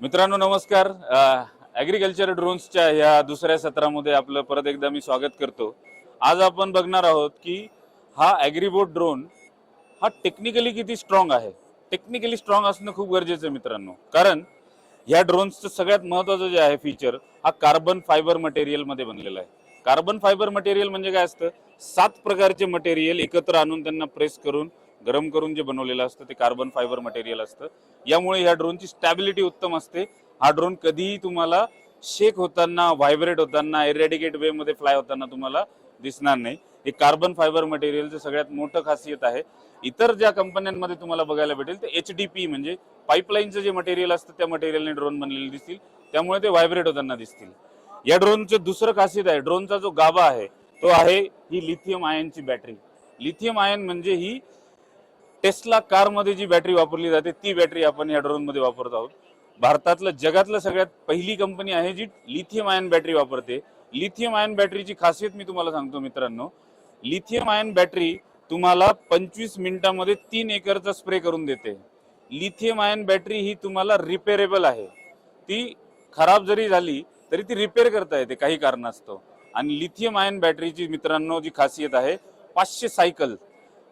मित्रांनो नमस्कार. ॲग्रिकल्चर ड्रोन्सच्या ह्या दुसऱ्या सत्रामध्ये आपलं परत एकदा मी स्वागत करतो. आज आपण बघणार आहोत की हा ॲग्रीबोट ड्रोन हा टेक्निकली किती स्ट्रॉंग आहे? टेक्निकली स्ट्रॉंग असणं खूप गरजेचं आहे मित्रांनो. कारण ह्या ड्रोन्सचं सगळ्यात महत्त्वाचं जे आहे फीचर हा कार्बन फायबर मटेरियलमध्ये बनलेला आहे. कार्बन फायबर मटेरियल म्हणजे काय असतं? सात प्रकारचे मटेरियल एकत्र आणून त्यांना प्रेस करून गरम करून जे बनवलेलं असतं ते कार्बन फायबर मटेरियल असतं. यामुळे ह्या ड्रोनची स्टॅबिलिटी उत्तम असते. हा ड्रोन कधीही तुम्हाला शेक होताना व्हायब्रेट होताना एरेडिकेट वे मध्ये फ्लाय होताना तुम्हाला दिसणार नाही. हे कार्बन फायबर मटेरियलचं सगळ्यात मोठं खासियत आहे. इतर ज्या कंपन्यांमध्ये तुम्हाला बघायला भेटेल ते एच डी पी म्हणजे पाईपलाईनचं जे मटेरियल असतं त्या मटेरियलने ड्रोन बनलेले दिसतील. त्यामुळे ते व्हायब्रेट होताना दिसतील. या ड्रोनचं दुसरं खासियत आहे ड्रोनचा जो गाभा आहे तो आहे ही लिथियम आयनची बॅटरी लिथियम आयन म्हणजे ही टेस्ला कारमध्ये जी बॅटरी वापरली जाते ती बॅटरी आपण या ड्रोनमध्ये वापरत आहोत. भारतातलं जगातलं सगळ्यात पहिली कंपनी आहे जी लिथियम आयन बॅटरी वापरते. लिथियम आयन बॅटरीची खासियत मी तुम्हाला सांगतो मित्रांनो. लिथियम आयन बॅटरी तुम्हाला पंचवीस मिनिटांमध्ये तीन एकरचा स्प्रे करून देते. लिथियम आयन बॅटरी ही तुम्हाला रिपेरेबल आहे. ती खराब जरी झाली तरी ती रिपेअर करता येते काही कारणास्तव. आणि लिथियम आयन बॅटरीची मित्रांनो जी खासियत आहे पाचशे सायकल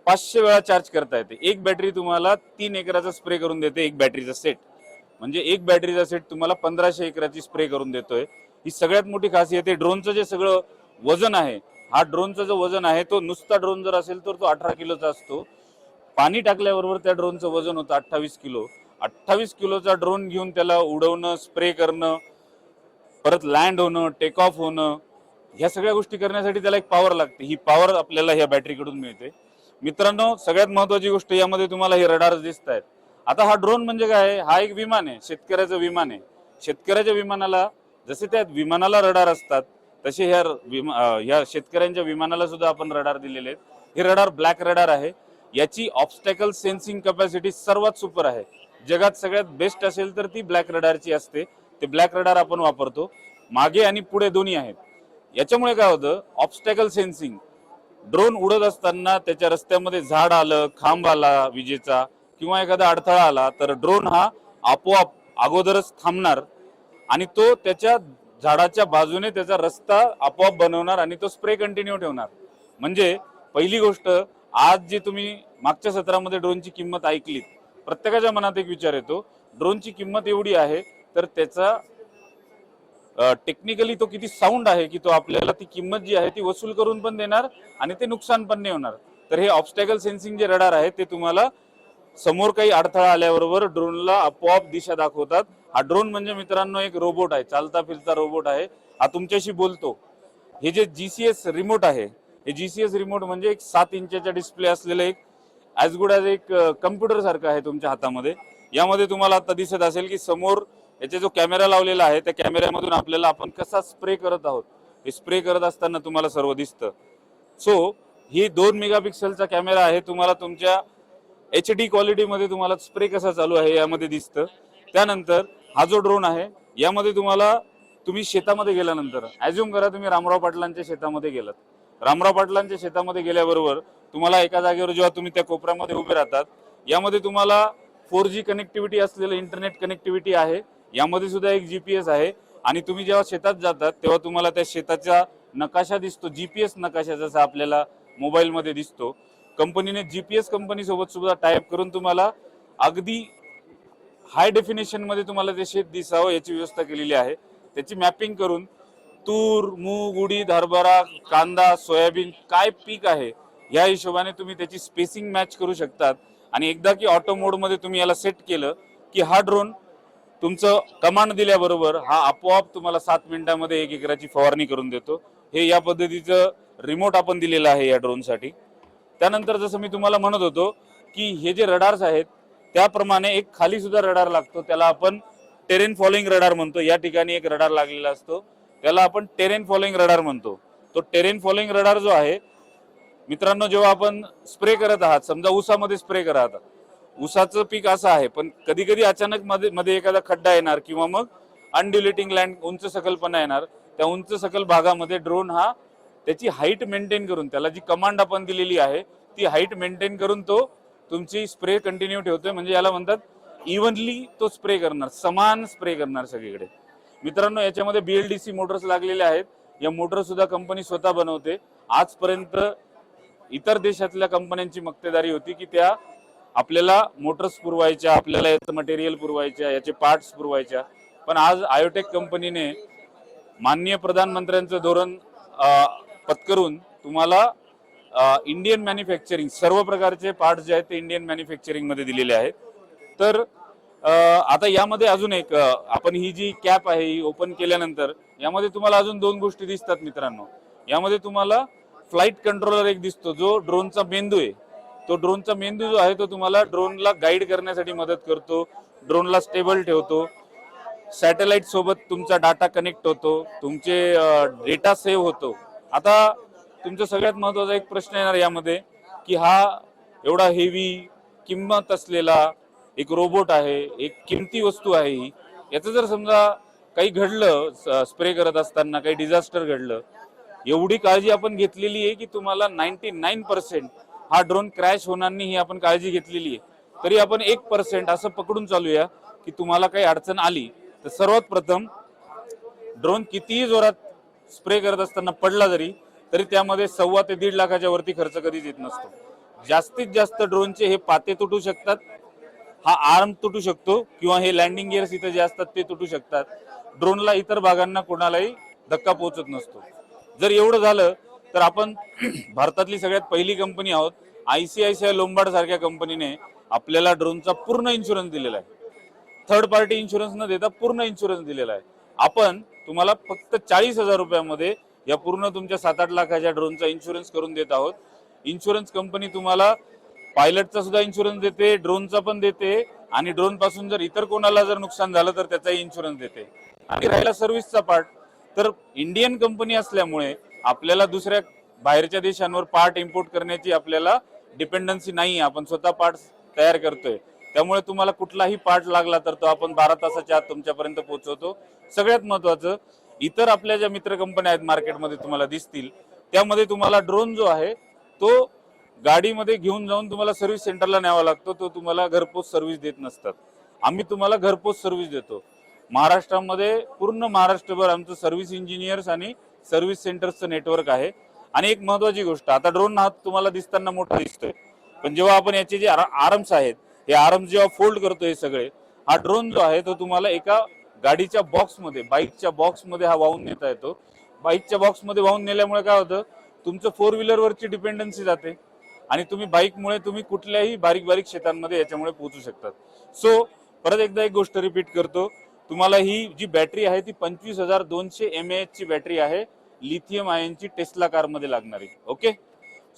पाचशे वेळा चार्ज करता येते. एक बॅटरी तुम्हाला तीन एकराचा स्प्रे करून देते एक बॅटरीचा सेट म्हणजे एक बॅटरीचा सेट तुम्हाला पंधराशे एकराची स्प्रे करून देतोय. ही सगळ्यात मोठी खासियत आहे ड्रोनचं जे सगळं वजन आहे हा ड्रोनचं जो वजन आहे तो नुसता ड्रोन जर असेल तर तो अठरा किलोचा असतो. पाणी टाकल्याबरोबर त्या ड्रोनचं वजन होतं अठ्ठावीस किलो. अठ्ठावीस किलोचा ड्रोन घेऊन त्याला उडवणं स्प्रे करणं परत लँड होणं टेक ऑफ होणं ह्या सगळ्या गोष्टी करण्यासाठी त्याला एक पॉवर लागते. ही पॉवर आपल्याला ह्या बॅटरीकडून मिळते. मित्रांनो सगळ्यात महत्वाची गोष्ट यामध्ये तुम्हाला हे रडार दिसत आहेत आता हा ड्रोन म्हणजे काय? हा एक विमान आहे शेतकऱ्याचं विमान आहे. शेतकऱ्याच्या विमानाला जसे त्या विमानाला रडार असतात तसे ह्या विमा ह्या शेतकऱ्यांच्या विमानाला सुद्धा आपण रडार दिलेले आहेत. हे रडार ब्लॅक रडार आहे. याची ऑब्स्टॅकल सेन्सिंग कपॅसिटी सर्वात सुपर आहे. जगात सगळ्यात बेस्ट असेल तर ती ब्लॅक रडारची असते. ते ब्लॅक रडार आपण वापरतो. मागे आणि पुढे दोन्ही आहेत. याच्यामुळे काय होतं? ऑब्स्टॅकल सेन्सिंग ड्रोन उडत असताना त्याच्या रस्त्यामध्ये झाड आलं खांब आला विजेचा किंवा एखादा अडथळा आला तर ड्रोन हा आपोआप अगोदरच थांबणार आणि तो त्याच्या झाडाच्या बाजूने त्याचा रस्ता आपोआप बनवणार आणि तो स्प्रे कंटिन्यू ठेवणार. म्हणजे पहिली गोष्ट आज जी तुम्ही मागच्या सत्रामध्ये ड्रोनची किंमत ऐकलीत प्रत्येकाच्या मनात एक विचार येतो ड्रोनची किंमत एवढी आहे तर त्याचा टेक्निकली तो किती साऊंड आहे की तो आपल्याला ती किंमत जी आहे ती वसूल करून पण देणार आणि ते नुकसान पण नाही होणार. तर हे ऑब्स्टॅकल सेन्सिंग जे रडार आहे ते तुम्हाला समोर काही अडथळा आल्याबरोबर ड्रोनला आपोआप दिशा दाखवतात. हा ड्रोन म्हणजे मित्रांनो एक रोबोट आहे चालता फिरता रोबोट आहे. हा तुमच्याशी बोलतो. हे जे जी सी एस रिमोट आहे हे जी सी एस रिमोट म्हणजे एक सात इंचाच्या डिस्प्ले असलेलं एक ॲज गुड ॲज एक कम्प्युटर सारखं आहे तुमच्या हातामध्ये. यामध्ये तुम्हाला आता दिसत असेल की समोर याचा जो कॅमेरा लावलेला आहे त्या कॅमेऱ्यामधून आपल्याला आपण कसा स्प्रे करत आहोत हे स्प्रे करत असताना तुम्हाला सर्व दिसतं. सो ही दोन मेगापिक्सलचा कॅमेरा आहे तुम्हाला तुमच्या एच डी क्वालिटीमध्ये तुम्हाला स्प्रे कसा चालू आहे यामध्ये दिसतं. त्यानंतर हा जो ड्रोन आहे यामध्ये तुम्हाला तुम्ही शेतामध्ये गेल्यानंतर ॲज्युम करा तुम्ही रामराव पाटलांच्या शेतामध्ये गेलात. रामराव पाटलांच्या शेतामध्ये गेल्याबरोबर तुम्हाला एका जागेवर जेव्हा तुम्ही त्या कोपऱ्यामध्ये उभे राहतात यामध्ये तुम्हाला फोर जी कनेक्टिव्हिटी असलेलं इंटरनेट कनेक्टिव्हिटी आहे. यामध्ये सुद्धा एक जी पी एस आहे. आणि तुम्ही जेव्हा शेतात जातात तेव्हा तुम्हाला त्या शेताचा नकाशा दिसतो. जी पी एस नकाशा जसा आपल्याला मोबाईलमध्ये दिसतो. कंपनीने जी पी एस कंपनीसोबत सुद्धा टाईप करून तुम्हाला अगदी हाय डेफिनेशनमध्ये तुम्हाला ते शेत दिसावं याची व्यवस्था केलेली आहे. त्याची मॅपिंग करून तूर मूग उडीद हरभरा कांदा सोयाबीन काय पीक आहे या हिशोबाने तुम्ही त्याची स्पेसिंग मॅच करू शकतात. आणि एकदा की ऑटो मोडमध्ये तुम्ही याला सेट केलं की हा ड्रोन तुमचं कमांड दिल्याबरोबर हा आपोआप तुम्हाला सात मिनिटांमध्ये एक एकराची फवारणी करून देतो. हे या पद्धतीचं रिमोट आपण दिलेलं आहे या ड्रोनसाठी त्यानंतर जसं मी तुम्हाला म्हणत होतो की हे जे रडार्स आहेत त्याप्रमाणे एक खाली सुद्धा रडार लागतो. त्याला आपण टेरेन फॉलोइंग रडार म्हणतो. या ठिकाणी एक रडार लागलेला असतो. त्याला आपण टेरेन फॉलोइंग रडार म्हणतो. तो टेरेन फॉलोइंग रडार जो आहे मित्रांनो जेव्हा आपण स्प्रे करत आहात समजा उसामध्ये स्प्रे करत आहात ऊसाचं पीक असं आहे पण कधी कधी अचानक मध्ये मध्ये एखादा खड्डा येणार किंवा मग अनड्युलेटिंग लँड उंच सकलपणा येणार. त्या उंच सकल भागामध्ये ड्रोन हा त्याची हाईट मेंटेन करून त्याला जी कमांड आपण दिलेली आहे ती हाईट मेंटेन करून तो तुमची स्प्रे कंटिन्यू ठेवतोय. म्हणजे याला म्हणतात इव्हनली तो स्प्रे करणार समान स्प्रे करणार सगळीकडे. मित्रांनो याच्यामध्ये बीएलडीसी मोटर्स लागलेले आहेत. या मोटर सुद्धा कंपनी स्वतः बनवते. आजपर्यंत इतर देशातल्या कंपन्यांची मक्तेदारी होती की त्या आपल्याला मोटर्स पुरवायच्या आपल्याला याचं मटेरियल पुरवायच्या याचे पार्ट्स पुरवायच्या. पण आज आयोटेक कंपनीने माननीय प्रधानमंत्र्यांचं धोरण पत्करून तुम्हाला इंडियन मॅन्युफॅक्चरिंग सर्व प्रकारचे पार्ट्स जे आहेत ते इंडियन मॅन्युफॅक्चरिंगमध्ये दिलेले आहेत. तर आता यामध्ये अजून एक आपण ही जी कॅप आहे ही ओपन केल्यानंतर यामध्ये तुम्हाला अजून दोन गोष्टी दिसतात मित्रांनो. यामध्ये तुम्हाला फ्लाईट कंट्रोलर एक दिसतो जो ड्रोनचा मेंदू आहे. तो ड्रोनचा मेंदू जो आहे तो तुम्हाला ड्रोनला गाईड करण्यासाठी मदत करतो ड्रोनला स्टेबल ठेवतो. सॅटेलाइट सोबत तुमचा डाटा कनेक्ट होतो तुमचे डेटा सेव्ह होतो. आता तुमचा सगळ्यात महत्त्वाचा एक प्रश्न येणार यामध्ये की हा एवढा हेवी किंमत असलेला एक रोबोट आहे एक किमती वस्तू आहे ही. याचं जर समजा काही घडलं स्प्रे करत असताना काही डिझास्टर घडलं एवढी काळजी आपण घेतलेली आहे की तुम्हाला नाईन्टी नाईन पर्सेंट हा ड्रोन क्रॅश होणार नाही ही आपण काळजी घेतलेली आहे. तरी आपण एक पर्सेंट असं पकडून चालूया की तुम्हाला काही अडचण आली तर सर्वात प्रथम ड्रोन कितीही जोरात स्प्रे करत असताना पडला जरी तरी त्यामध्ये सव्वा ते दीड लाखाच्या वरती खर्च कधीच येत नसतो. जास्तीत जास्त ड्रोनचे हे पाते तुटू शकतात हा आर्म तुटू शकतो किंवा हे लँडिंग गिअर्स इथे जे असतात ते तुटू शकतात. ड्रोनला इतर भागांना कोणालाही धक्का पोहोचत नसतो. जर एवढं झालं तर आपण भारतातली सगळ्यात पहिली कंपनी आहोत. आयसीआयसीआय लोंबार्ड सारख्या कंपनीने आपल्याला ड्रोनचा पूर्ण इन्शुरन्स दिलेला आहे. थर्ड पार्टी इन्शुरन्स न देता पूर्ण इन्शुरन्स दिलेला आहे. आपण तुम्हाला फक्त चाळीस हजार रुपयामध्ये या पूर्ण तुमच्या सात आठ लाखाच्या ड्रोनचा इन्शुरन्स करून देत आहोत. इन्शुरन्स कंपनी तुम्हाला पायलटचा सुद्धा इन्शुरन्स देते ड्रोनचा पण देते आणि ड्रोनपासून जर इतर कोणाला जर नुकसान झालं तर त्याचाही इन्शुरन्स देते. आणि राहिला सर्व्हिसचा पार्ट तर इंडियन कंपनी असल्यामुळे आपल्याला दुसऱ्या बाहेरच्या देशांवर पार्ट इम्पोर्ट करण्याची आपल्याला डिपेंडन्सी नाही आपण स्वतः पार्ट तयार करतोय. त्यामुळे तुम्हाला कुठलाही पार्ट लागला तर तो आपण बारा तासाच्या आत तुमच्यापर्यंत पोहोचवतो. सगळ्यात महत्वाचं इतर आपल्या ज्या मित्र कंपन्या आहेत मार्केटमध्ये तुम्हाला दिसतील त्यामध्ये तुम्हाला ड्रोन जो आहे तो गाडीमध्ये घेऊन जाऊन तुम्हाला सर्व्हिस सेंटरला न्यावा लागतो. तो तुम्हाला घरपोच सर्व्हिस देत नसतात. आम्ही तुम्हाला घरपोच सर्व्हिस देतो. महाराष्ट्रामध्ये पूर्ण महाराष्ट्रभर आमचं सर्व्हिस इंजिनियर्स आणि सर्व्हिस सेंटर्सचं नेटवर्क आहे. आणि एक महत्वाची गोष्ट आता ड्रोन हा तुम्हाला दिसताना मोठा दिसतोय. पण जेव्हा आपण याचे जे आर्म्स आहेत हे आर्म्स जेव्हा फोल्ड करतो हे सगळे हा ड्रोन जो आहे तो तुम्हाला एका गाडीच्या बॉक्समध्ये बाईकच्या बॉक्समध्ये हा वाहून नेता येतो. बाईकच्या बॉक्समध्ये वाहून नेल्यामुळे काय होतं तुमचं फोर व्हीलरवरची डिपेंडन्सी जाते. आणि तुम्ही बाईकमुळे तुम्ही कुठल्याही बारीक बारीक शेतांमध्ये याच्यामुळे पोहोचू शकतात. सो परत एकदा एक गोष्ट रिपीट करतो. तुम्हाला ही जी बॅटरी आहे ती पंचवीस हजार दोनशे एम ची बॅटरी आहे. लिथियम आयनची टेस्ला कारमध्ये लागणारी. Okay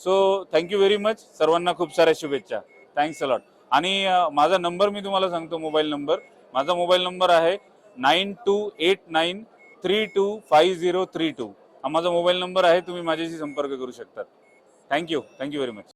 so thank you very much सर्वांना खूप साऱ्या शुभेच्छा. थँक्स अलॉट आणि माझा नंबर मी तुम्हाला सांगतो मोबाईल नंबर. माझा मोबाईल नंबर आहे nine two eight nine three two five zero three two. हा माझा मोबाईल नंबर आहे तुम्ही माझ्याशी संपर्क करू शकता थँक्यू थँक्यू व्हेरी मच